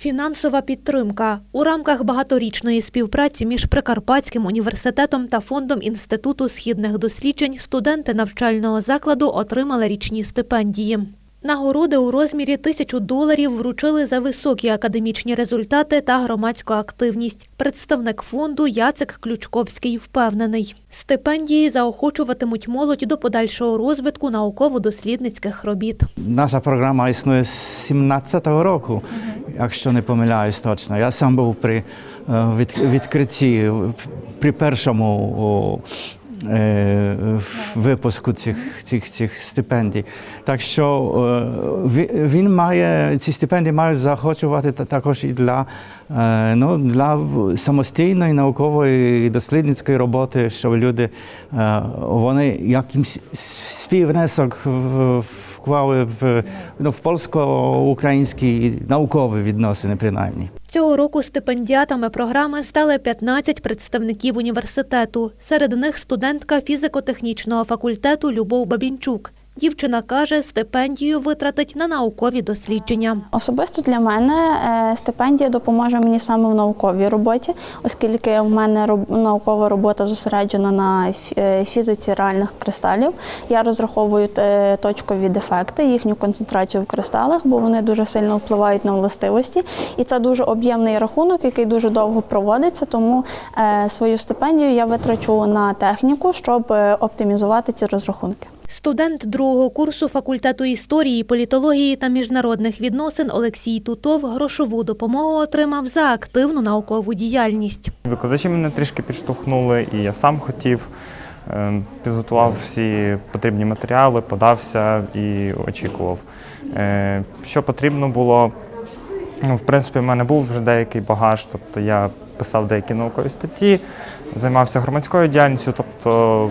Фінансова підтримка у рамках багаторічної співпраці між Прикарпатським університетом та фондом інституту східних досліджень студенти навчального закладу отримали річні стипендії. Нагороди у розмірі тисячу доларів вручили за високі академічні результати та громадську активність. Представник фонду Яцек Ключковський впевнений, стипендії заохочуватимуть молодь до подальшого розвитку науково-дослідницьких робіт. Наша програма існує з 17-го року, якщо не помиляюсь точно. Я сам був при е, від- відкритті, при першому е, випуску цих, цих, цих стипендій. Так що е, він має, ці стипендії мають заохочувати також і для, ну, для самостійної наукової дослідницької роботи, щоб люди вони якимсь свій внесок в- вклали в, ну, в польсько-українські наукові відносини, принаймні. Цього року стипендіатами програми стали 15 представників університету. Серед них студентка фізико-технічного факультету Любов Бабінчук. Дівчина каже, стипендію витратить на наукові дослідження. Особисто для мене е, стипендія допоможе мені саме в науковій роботі, оскільки в мене наукова робота зосереджена на е, фізиці реальних кристалів. Я розраховую е, точкові дефекти, їхню концентрацію в кристалах, бо вони дуже сильно впливають на властивості. І це дуже об'ємний рахунок, який дуже довго проводиться. Тому свою стипендію я витрачу на техніку, щоб оптимізувати ці розрахунки. Студент другого курсу факультету історії, політології та міжнародних відносин Олексій Тутов грошову допомогу отримав за активну наукову діяльність. Викладачі мене трішки підштовхнули, і я сам хотів. Е, Підготував всі потрібні матеріали, подався і очікував. Е, Що потрібно було, ну, в принципі, в мене був вже деякий багаж, тобто я писав деякі наукові статті, займався громадською діяльністю, тобто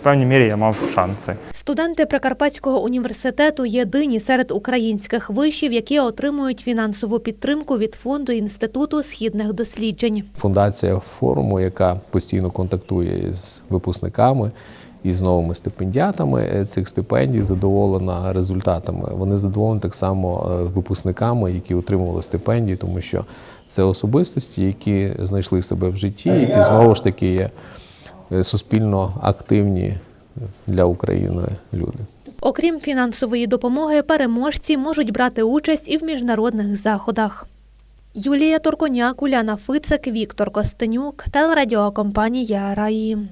в певній мірі я мав шанси. Студенти Прикарпатського університету єдині серед українських вишів, які отримують фінансову підтримку від фонду інституту східних досліджень. фундація форуму, яка постійно контактує з випускниками і з новими стипендіатами е, цих стипендій, задоволена результатами. Вони задоволені так само е, випускниками, які отримували стипендії, тому що це особистості, які знайшли себе в житті, які знову ж таки є суспільно активні для України люди. Окрім фінансової допомоги, переможці можуть брати участь і в міжнародних заходах. Юлія Торконяк, Уляна Фицик, Віктор Костенюк, телерадіокомпанія Раї.